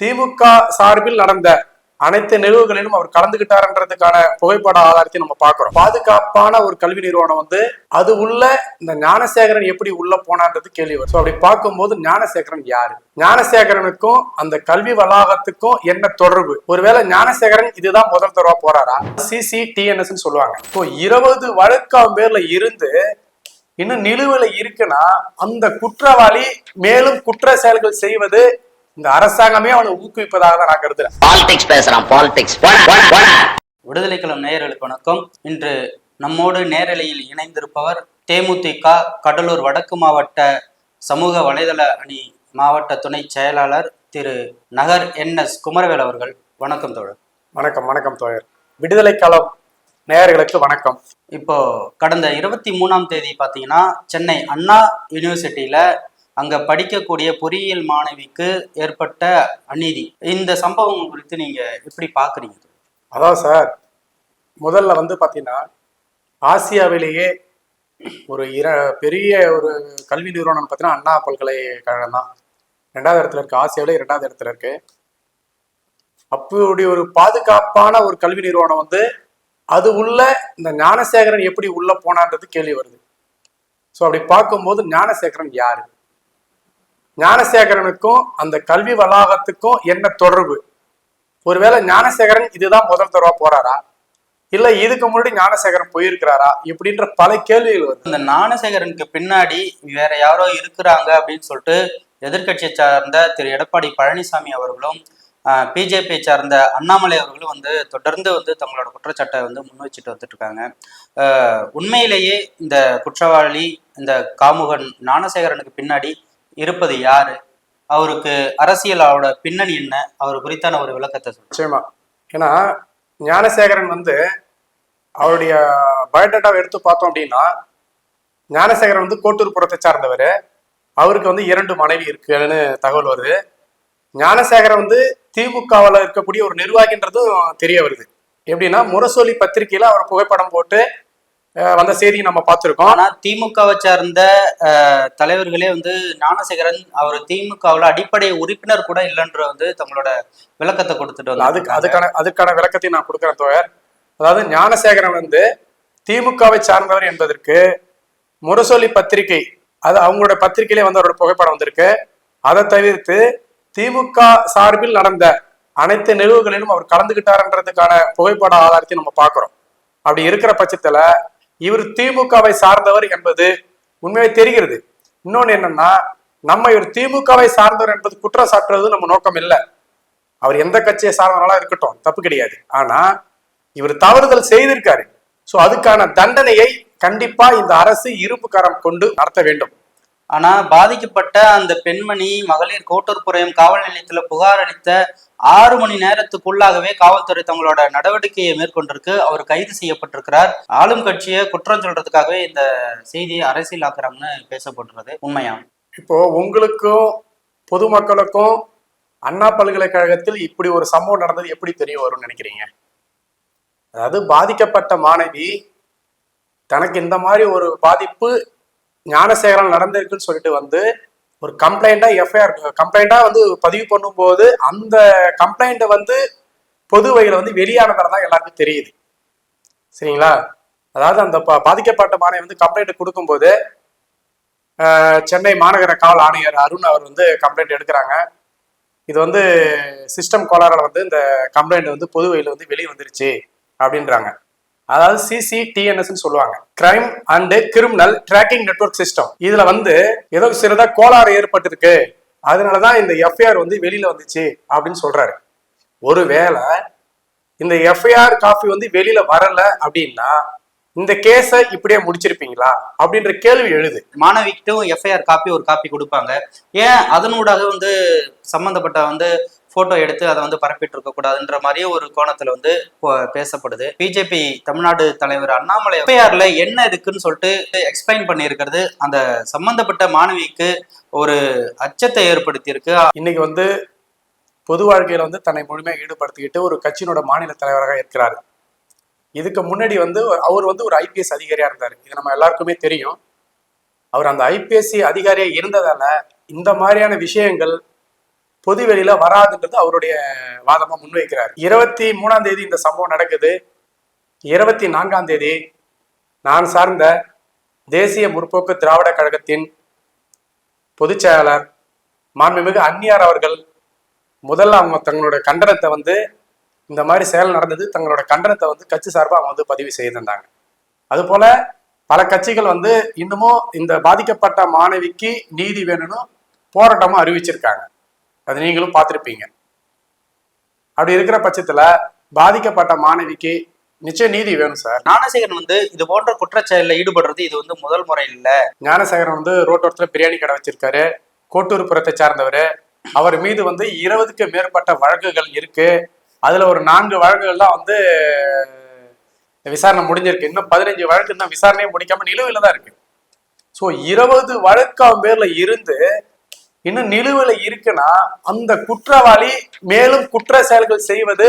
திமுக சார்பில் நடந்த அனைத்து நிகழ்வுகளிலும் அவர் கலந்துகிட்டாருன்றதுக்கான புகைப்பட ஆதாரத்தை நம்ம பார்க்கிறோம். பாதுகாப்பான ஒரு கல்வி நிறுவனம் வந்து அது உள்ள இந்த ஞானசேகரன் எப்படி உள்ள போனான்றது கேள்வி வரும். அப்படி பார்க்கும்போது ஞானசேகரன் யாரு? ஞானசேகரனுக்கும் அந்த கல்வி வளாகத்துக்கும் என்ன தொடர்பு? ஒருவேளை ஞானசேகரன் இதுதான் முதல் தடவை போறாரா? சிசி டிஎன்எஸ் சொல்லுவாங்க. இப்போ இருபது வழக்காம் பேர்ல இருந்து இன்னும் நிலுவையில இருக்குன்னா அந்த குற்றவாளி மேலும் குற்ற செயல்கள் செய்வது இந்த அரசாங்கமே அவனை ஊக்குவிப்பதாக தான் நான் கருதுறேன். பாலிடிக்ஸ் பேசுறான் பாலிடிக்ஸ் போடா போடா போடா. விடுதலை களம் நேயர்களுக்கு வணக்கம். இன்று நம்மோடு நேரலையில் இணைந்திருப்பவர் தேமுதிக கடலூர் வடக்கு மாவட்ட சமூக வலைதள அணி மாவட்ட துணை செயலாளர் திரு நகர் என் எஸ் குமரவேல் அவர்கள். வணக்கம் தோழர். வணக்கம் வணக்கம் தோழர். விடுதலை களம் நேயர்களுக்கு வணக்கம். இப்போ கடந்த இருபத்தி மூணாம் தேதி பார்த்தீங்கன்னா சென்னை அண்ணா யூனிவர்சிட்டியில அங்க படிக்கக்கூடிய பொறியியல் மாணவிக்கு ஏற்பட்ட அநீதி. இந்த சம்பவம் குறித்து நீங்க எப்படி பாக்குறீங்க? அதான் சார் முதல்ல வந்து பாத்தீங்கன்னா ஆசியாவிலேயே ஒரு இர பெரிய ஒரு கல்வி நிறுவனம் பார்த்தீங்கன்னா அண்ணா பல்கலைக்கழகம் தான். ரெண்டாவது இடத்துல இருக்கு. ஆசியாவிலே இரண்டாவது இடத்துல இருக்கு. அப்படி ஒரு பாதுகாப்பான ஒரு கல்வி நிறுவனம் வந்து அது உள்ள இந்த ஞானசேகரன் எப்படி உள்ள போனான்றது கேள்வி வருது. ஸோ அப்படி பார்க்கும்போது ஞானசேகரன் யாரு? ஞானசேகரனுக்கும் அந்த கல்வி வளாகத்துக்கும் என்ன தொடர்பு? ஒருவேளை ஞானசேகரன் இதுதான் முதல் தடவை போறாரா? இல்ல இதுக்கு முன்னாடி ஞானசேகரன் போயிருக்கிறாரா? இப்படின்ற பல கேள்விகள் வருது. இந்த ஞானசேகரனுக்கு பின்னாடி வேற யாரோ இருக்கிறாங்க அப்படின்னு சொல்லிட்டு எதிர்க்கட்சியை சார்ந்த திரு. எடப்பாடி பழனிசாமி அவர்களும் பிஜேபியை சார்ந்த அண்ணாமலை அவர்களும் வந்து தொடர்ந்து வந்து தங்களோட குற்றச்சாட்டை வந்து முன் வச்சுட்டு வந்துட்டு இருக்காங்க. உண்மையிலேயே இந்த குற்றவாளி இந்த காமுகன் ஞானசேகரனுக்கு பின்னாடி இருப்பது யாரு? அவருக்கு அரசியலோட பின்னணி என்ன? அவர் குறித்தான ஒரு விளக்கத்தை நிச்சயமா. ஏன்னா ஞானசேகரன் வந்து அவருடைய பயோடேட்டாவை எடுத்து பார்த்தோம் அப்படின்னா ஞானசேகரன் வந்து கோட்டூர்புரத்தை சார்ந்தவர். அவருக்கு வந்து இரண்டு மனைவி இருக்குன்னு தகவல் வருது. ஞானசேகரன் வந்து திமுகவில் இருக்கக்கூடிய ஒரு நிர்வாகின்றதும் தெரிய வருது. எப்படின்னா முரசொலி பத்திரிகையில அவர் புகைப்படம் போட்டு வந்த செய்தியை நம்ம பார்த்துருக்கோம். ஆனா திமுகவை சார்ந்த தலைவர்களே வந்து ஞானசேகரன் அவர் திமுகவுல அடிப்படை உறுப்பினர் கூட இல்லைன்ற வந்து தங்களோட விளக்கத்தை கொடுத்துட்டு வந்து அதுக்கு அதுக்கான அதுக்கான விளக்கத்தை நான் கொடுக்குறேன் தோழர். அதாவது ஞானசேகரன் வந்து திமுகவை சார்ந்தவர் என்பதற்கு முரசொலி பத்திரிகை அது அவங்களோட பத்திரிகையிலே வந்து அவரோட புகைப்படம் வந்திருக்கு. அதை தவிர்த்து திமுக சார்பில் நடந்த அனைத்து நிகழ்வுகளிலும் அவர் கலந்துகிட்டாருன்றதுக்கான புகைப்பட ஆதாரத்தை நம்ம பார்க்கிறோம். அப்படி இருக்கிற பட்சத்துல இவர் திமுகவை சார்ந்தவர் என்பது உண்மையை தெரிகிறது. இன்னொன்னு என்னன்னா நம்ம இவர் திமுகவை சார்ந்தவர் என்பது குற்றம் சாட்டுறது நம்ம நோக்கம் இல்லை. அவர் எந்த கட்சியை சார்ந்தவங்களா இருக்கட்டும் தப்பு கிடையாது. ஆனா இவர் தவறுதல் செய்திருக்காரு. சோ அதுக்கான தண்டனையை கண்டிப்பா இந்த அரசு இரும்பு கரம் கொண்டு நடத்த வேண்டும். ஆனா பாதிக்கப்பட்ட அந்த பெண்மணி மகளிர் கோட்டூர்புரம் காவல் நிலையத்துல புகார் அளித்த ஆறு மணி நேரத்துக்குள்ளாகவே காவல்துறை தங்களோட நடவடிக்கையை மேற்கொண்டிருக்கு. அவர் கைது செய்யப்பட்டிருக்கிறார். ஆளும் கட்சியை குற்றம் சொல்றதுக்காகவே இந்த செய்தியை அரசியலாக்குறாங்கன்னு பேசப்படுறது உண்மையா? இப்போ உங்களுக்கும் பொதுமக்களுக்கும் அண்ணா பல்கலைக்கழகத்தில் இப்படி ஒரு சம்பவம் நடந்தது எப்படி தெரிய வரும்னு நினைக்கிறீங்க? அதாவது பாதிக்கப்பட்ட மாணவி தனக்கு இந்த மாதிரி ஒரு பாதிப்பு ஞானசேகரன் நடந்திருக்குன்னு சொல்லிட்டு வந்து ஒரு கம்ப்ளைண்டா எஃப்ஐஆர் கம்ப்ளைண்டா வந்து பதிவு பண்ணும்போது அந்த கம்ப்ளைண்ட்டை வந்து பொது வகையில வந்து வெளியானதாக தான் எல்லாருக்கும் தெரியுது. சரிங்களா? அதாவது அந்த பாதிக்கப்பட்ட மாணவி வந்து கம்ப்ளைண்ட் கொடுக்கும்போது சென்னை மாநகர காவல் ஆணையர் அருண் அவர் வந்து கம்ப்ளைண்ட் எடுக்கிறாங்க. இது வந்து சிஸ்டம் கோளாறால வந்து இந்த கம்ப்ளைண்ட் வந்து பொது வகையில் வந்து வெளியே வந்துருச்சு அப்படின்றாங்க. அதாவது சிசிடிஎன்எஸ்ன்னு சொல்லுவாங்க. Crime and criminal tracking network system இதுல வந்து ஏதோ சிறிதா கோளாறு ஏற்பட்டிருக்கு. அதனாலதான் இந்த எஃப்ஐஆர் வந்து வெளியில வந்துச்சு அப்படின்னு சொல்றாரு. ஒருவேளை இந்த எஃப்ஐஆர் காஃபி வந்து வெளியில வரல அப்படின்னா இந்த கேஸை இப்படியே முடிச்சிருப்பீங்களா? அப்படின்ற கேள்வி எழுது. மாணவிக்கிட்டும் எஃப்ஐஆர் காப்பி ஒரு காப்பி கொடுப்பாங்க. ஏன் அதனூடாக வந்து சம்பந்தப்பட்ட வந்து போட்டோ எடுத்து அதை வந்து பரப்பிட்டு இருக்க கூடாதுன்ற மாதிரியே ஒரு கோணத்துல வந்து பேசப்படுது. பிஜேபி தமிழ்நாடு தலைவர் அண்ணாமலை எஃப்ஐஆர்ல என்ன இருக்குன்னு சொல்லிட்டு எக்ஸ்பிளைன் பண்ணியிருக்கிறது. அந்த சம்பந்தப்பட்ட மாணவிக்கு ஒரு அச்சத்தை ஏற்படுத்தி இருக்கு இன்னைக்கு வந்து பொது வாழ்க்கையில வந்து தன்னை முழுமையாக ஈடுபடுத்திக்கிட்டு ஒரு கட்சியினோட மாநில தலைவராக இருக்கிறார். இதுக்கு முன்னாடி வந்து அவர் வந்து ஒரு ஐபிஎஸ் அதிகாரியா இருந்தார். இது நம்ம எல்லாருக்குமே தெரியும். அவர் அந்த ஐபிஎஸ்சி அதிகாரியா இருந்ததால இந்த மாதிரியான விஷயங்கள் பொது வெளியில வராதுன்றது அவருடைய வாதமா முன்வைக்கிறார். இருபத்தி மூணாம் தேதி இந்த சம்பவம் நடக்குது. இருபத்தி நான்காம் தேதி நான் சார்ந்த தேசிய முற்போக்கு திராவிட கழகத்தின் பொதுச் செயலாளர் மாண்புமிகு அந்நியார் அவர்கள் முதல்ல அவங்க தங்களோட கண்டனத்தை வந்து இந்த மாதிரி செயல் நடந்தது தங்களோட கண்டனத்தை வந்து கட்சி சார்பாக அவங்க வந்து பதிவு செய்திருந்தாங்க. அதுபோல பல கட்சிகள் வந்து இன்னமும் இந்த பாதிக்கப்பட்ட மாணவிக்கு நீதி வேணும்னு போராட்டமும் அறிவிச்சிருக்காங்க. அது நீங்களும் பார்த்துருப்பீங்க. அப்படி இருக்கிற பட்சத்துல பாதிக்கப்பட்ட மாணவிக்கு நிச்சயம் நீதி வேணும் சார். ஞானசேகரன் வந்து இது போன்ற குற்றச்செயல்ல ஈடுபடுறது இது வந்து முதல் முறை இல்ல. ஞானசேகரன் வந்து ரோட்டோரத்தில் பிரியாணி கடை வச்சிருக்காரு. கோட்டூர்புரத்தை சார்ந்தவர். அவர் மீது வந்து இருபதுக்கு மேற்பட்ட வழக்குகள் இருக்கு. அதுல ஒரு நான்கு வழக்குகள் தான் வந்து விசாரணை முடிஞ்சிருக்கு. இன்னும் பதினஞ்சு வழக்கு இன்னும் விசாரணையே முடிக்காம நிலுவையில தான் இருக்கு. ஸோ இருபது வழக்கு அவன் பேர்ல இருந்து இன்னும் நிலுவையில இருக்குன்னா அந்த குற்றவாளி மேலும் குற்ற செயல்கள் செய்வது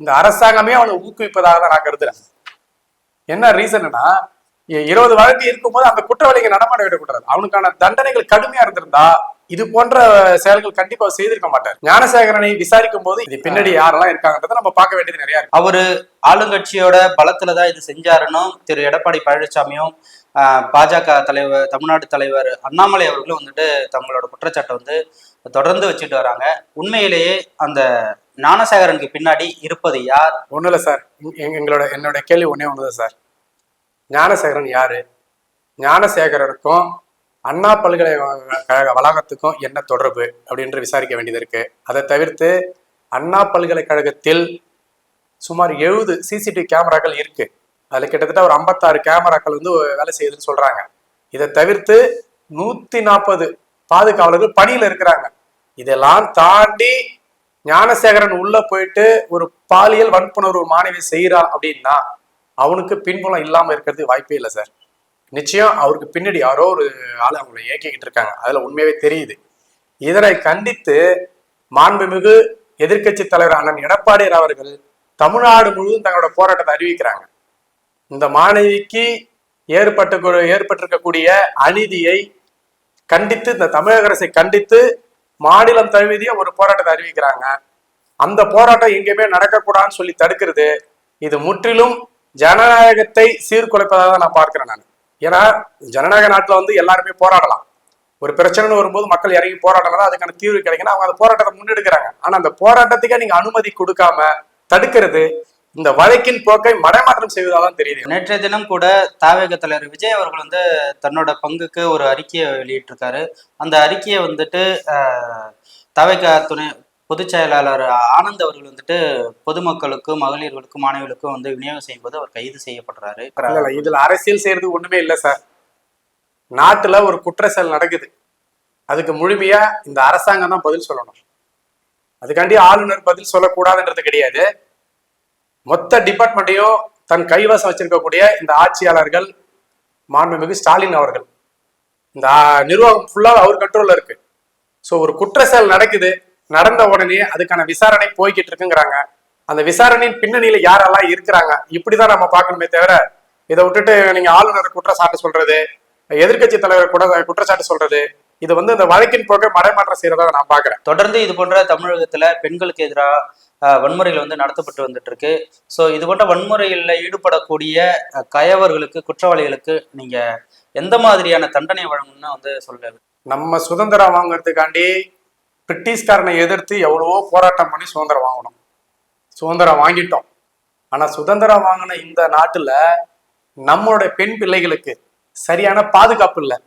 இந்த அரசாங்கமே அவனை ஊக்குவிப்பதாக தான் நான் கருதுறேன். என்ன ரீசன்னா இருபது வழக்கு இருக்கும்போது அந்த குற்றவாளிங்க நடமாட விடக்கூடாது அவனுக்கான தண்டனைகள் கடுமையா இருந்திருந்தா இது போன்ற செயல்கள் கண்டிப்பா செய்திருக்க மாட்டார். ஞானசேகரனை விசாரிக்கும் போது இது பின்னாடி யாரெல்லாம் இருக்காங்கன்றதை நம்ம பார்க்க வேண்டியது நிறைய இருக்கு. அவரு ஆளுங்கட்சியோட பலத்துலதான் இது செஞ்சாருன்னும் திரு எடப்பாடி பழனிசாமியும் பாஜக தலைவர் தமிழ்நாடு தலைவர் அண்ணாமலை அவர்களும் வந்துட்டு தங்களோட குற்றச்சாட்டை வந்து தொடர்ந்து வச்சுட்டு வராங்க. உண்மையிலேயே அந்த ஞானசேகரனுக்கு பின்னாடி இருப்பது யார்? ஒன்றும் இல்லை சார். எங்களோட என்னோட கேள்வி ஒண்ணே ஒண்ணுதான் சார். ஞானசேகரன் யாரு? ஞானசேகரனுக்கும் அண்ணா பல்கலைக்கழக வளாகத்துக்கும் என்ன தொடர்பு அப்படின்று விசாரிக்க வேண்டியது இருக்கு. அதை தவிர்த்து அண்ணா பல்கலைக்கழகத்தில் சுமார் எழுபது சிசிடிவி கேமராக்கள் இருக்கு. அதுல கிட்டத்தட்ட ஒரு ஐம்பத்தாறு கேமராக்கள் வந்து வேலை செய்யுதுன்னு சொல்றாங்க. இதை தவிர்த்து நூத்தி நாற்பது பாதுகாவலர்கள் பணியில இருக்கிறாங்க. இதெல்லாம் தாண்டி ஞானசேகரன் உள்ள போயிட்டு ஒரு பாலியல் வன்புணர்வு மாணவி செய்கிறான் அப்படின்னா அவனுக்கு பின்புலம் இல்லாம இருக்கிறது வாய்ப்பே இல்லை சார். நிச்சயம் அவருக்கு பின்னாடி யாரோ ஒரு ஆள் அவங்கள இயக்கிக்கிட்டு இருக்காங்க. அதுல உண்மையாவே தெரியுது. இதனை கண்டித்து மாண்புமிகு எதிர்க்கட்சி தலைவர் அண்ணன் எடப்பாடியார் அவர்கள் தமிழ்நாடு முழுவதும் தங்களோட போராட்டத்தை அறிவிக்கிறாங்க. இந்த மாணவிக்கு ஏற்பட்டு ஏற்பட்டிருக்கக்கூடிய அநீதியை கண்டித்து இந்த தமிழக அரசை கண்டித்து மாநிலம் தழுவிய ஒரு போராட்டத்தை அறிவிக்கிறாங்க. அந்த போராட்டம் எங்கேயுமே நடக்கக்கூடாதுன்னு சொல்லி தடுக்கிறது. இது முற்றிலும் ஜனநாயகத்தை சீர்குலைப்பதாக தான் நான் பார்க்கிறேன் நான். ஏன்னா ஜனநாயக நாட்டுல வந்து எல்லாருமே போராடலாம். ஒரு பிரச்சனைன்னு வரும்போது மக்கள் இறங்கி போராடலாம். அதுக்கான தீர்வு கிடைக்கணும் அவங்க அந்த போராட்டத்தை முன்னெடுக்கிறாங்க. ஆனால் அந்த போராட்டத்துக்கே நீங்க அனுமதி கொடுக்காம தடுக்கிறது இந்த வழக்கின் போக்கை மடைமாற்றம் செய்வதாக தெரியுது. நேற்றைய தினம் கூட தாவேக தலைவர் விஜய் அவர்கள் வந்து தன்னோட பங்குக்கு ஒரு அறிக்கையை வெளியிட்டிருக்காரு. அந்த அறிக்கையை வந்துட்டு தாவேக துணை பொதுச் செயலாளர் ஆனந்த் அவர்கள் வந்துட்டு பொதுமக்களுக்கும் மகளிர்களுக்கும் மாணவிகளுக்கும் வந்து விநியோகம் செய்யும்போது அவர் கைது செய்யப்படுறாரு. இதுல அரசியல் செய்யறது ஒண்ணுமே இல்ல சார். நாட்டுல ஒரு குற்ற செயல் நடக்குது. அதுக்கு முழுமையா இந்த அரசாங்கம் தான் பதில் சொல்லணும். அதுக்காண்டி ஆளுநர் பதில் சொல்லக்கூடாதுன்றது கிடையாது. மொத்த டிபார்ட்மெண்ட்டையும் தன் கைவசம் வச்சிருக்கக்கூடிய இந்த ஆட்சியாளர்கள் மாண்புமிகு ஸ்டாலின் அவர்கள். இந்த நிர்வாகம் ஃபுல்லாக அவர் கண்ட்ரோல்ல இருக்கு. ஸோ ஒரு குற்ற செயல் நடக்குது நடந்த உடனே அதுக்கான விசாரணை போய்கிட்டு இருக்குங்கிறாங்க. அந்த விசாரணையின் பின்னணியில யாரெல்லாம் இருக்கிறாங்க இப்படிதான் நம்ம பார்க்கணுமே தவிர இதை விட்டுட்டு நீங்க ஆளுநர் குற்றச்சாட்டு சொல்றது எதிர்க்கட்சி தலைவர் கூட குற்றச்சாட்டு சொல்றது இது வந்து இந்த வழக்கின் போக்கை மடைமாற்றம் செய்யறதா நான் பாக்குறேன் தொடர்ந்து இது போன்ற தமிழகத்துல பெண்களுக்கு எதிராக வன்முறைகள் வந்து நடத்தப்பட்டு வந்துட்டு இருக்கு ஸோ இது போன்ற வன்முறைகளில் ஈடுபடக்கூடிய கயவர்களுக்கு குற்றவாளிகளுக்கு நீங்க எந்த மாதிரியான தண்டனை வழங்கணும்னு வந்து சொல்ல நம்ம சுதந்திரம் வாங்குறதுக்காண்டி பிரிட்டிஷ்காரனை எதிர்த்து எவ்வளவோ போராட்டம் பண்ணி சுதந்திரம் வாங்கணும் சுதந்திரம் வாங்கிட்டோம். ஆனா சுதந்திரம் வாங்கின இந்த நாட்டுல நம்மளுடைய பெண் பிள்ளைகளுக்கு சரியான பாதுகாப்பு இல்லை.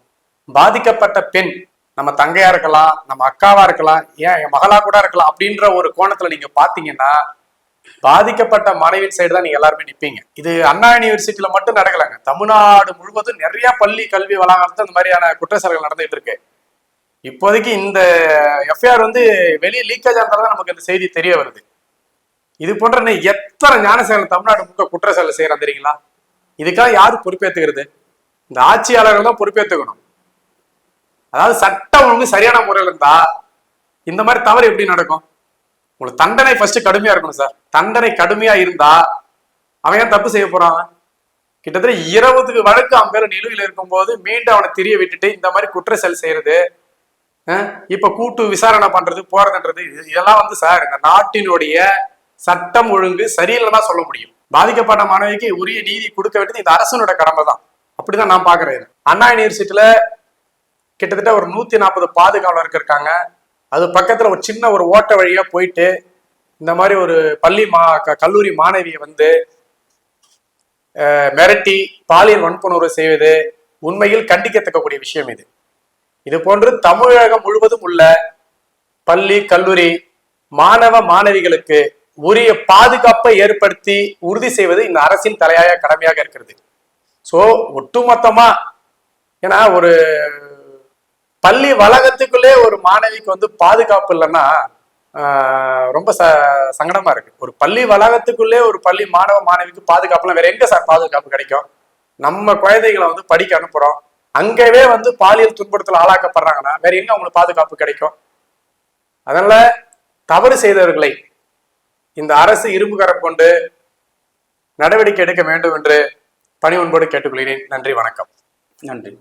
பாதிக்கப்பட்ட பெண் நம்ம தங்கையா இருக்கலாம் நம்ம அக்காவா இருக்கலாம் ஏன் என் மகளா கூட இருக்கலாம் அப்படின்ற ஒரு கோணத்துல நீங்க பாத்தீங்கன்னா பாதிக்கப்பட்ட மனைவின் சைடு தான் நீங்க எல்லாருமே நிப்பீங்க. இது அண்ணா யூனிவர்சிட்டியில மட்டும் நடக்கலைங்க. தமிழ்நாடு முழுவதும் நிறைய பள்ளி கல்வி வளாகத்துல இந்த மாதிரியான குற்றச்சாட்டுகள் நடந்துகிட்டு இருக்கு. இப்போதைக்கு இந்த எஃப்ஐஆர் வந்து வெளியே லீக்கேஜ் ஆகிறதா நமக்கு இந்த செய்தி தெரிய வருது. இது போன்ற எத்தனை ஞானசேகரன் தமிழ்நாடு முழுக்க குற்றச்சாட்டு செய்யறான் தெரியுங்களா? இதுக்காக யாரு பொறுப்பேற்றுக்கிறது இந்த ஆட்சியாளர்கள் தான் பொறுப்பேற்றுக்கணும் அதாவது சட்டம் ஒழுங்கு சரியான முறையில் இருந்தா இந்த மாதிரி தவறு எப்படி நடக்கும்? உங்களுக்கு தண்டனை ஃபர்ஸ்ட் கடுமையா இருக்கணும் சார். தண்டனை கடுமையா இருந்தா அவன் ஏன் தப்பு செய்ய போறான்? கிட்டத்தட்ட இருபதுக்கு வழக்கு அவன் பேர் நிலுவையில் இருக்கும்போது மீண்டும் அவனை திரிய விட்டுட்டு இந்த மாதிரி குற்ற செயல் செய்யறது இப்ப கூட்டு விசாரணை பண்றது போறதுன்றது இது- இதெல்லாம் வந்து சார் இந்த நாட்டினுடைய சட்டம் ஒழுங்கு சரியில்லைன்னா சொல்ல முடியும். பாதிக்கப்பட்ட மாணவிக்கு உரிய நீதி கொடுக்க வேண்டியது இந்த அரசனோட கடமை தான் அப்படிதான் நான் பாக்குறேன் அண்ணா யூனிவர்சிட்டியில கிட்டத்தட்ட ஒரு நூத்தி நாற்பது பாதுகாவலர்கள் இருக்காங்க. அது பக்கத்துல ஒரு சின்ன ஒரு ஓட்ட வழியா போயிட்டு இந்த மாதிரி ஒரு பள்ளி மா க- கல்லூரி மாணவியை வந்து மிரட்டி பாலியல் வன்புணர்வு செய்வது உண்மையில் கண்டிக்கத்தக்கக்கூடிய விஷயம் இது. இது போன்று தமிழகம் முழுவதும் உள்ள பள்ளி கல்லூரி மாணவ மாணவிகளுக்கு உரிய பாதுகாப்பை ஏற்படுத்தி உறுதி செய்வது இந்த அரசின் தலையாய கடமையாக இருக்கிறது. சோ ஒட்டுமொத்தமா ஏன்னா ஒரு பள்ளி வளாகத்துக்குள்ளே ஒரு மாணவிக்கு வந்து பாதுகாப்பு இல்லைன்னா ரொம்ப ச சங்கடமா இருக்கு. ஒரு பள்ளி வளாகத்துக்குள்ளே ஒரு பள்ளி மாணவ மாணவிக்கு பாதுகாப்புலாம் வேற எங்க சார் பாதுகாப்பு கிடைக்கும்? நம்ம குழந்தைகளை வந்து படிக்க அனுப்புறோம். அங்கவே வந்து பாலியல் துன்புறுத்தல் ஆளாக்கப்படுறாங்கன்னா வேற எங்க அவங்களுக்கு பாதுகாப்பு கிடைக்கும்? அதனால தவறு செய்தவர்களை இந்த அரசு இரும்புகரம் கொண்டு நடவடிக்கை எடுக்க வேண்டும் என்று பணி பணிவன்போடு கேட்டுக்கொள்கிறேன். நன்றி வணக்கம். நன்றி.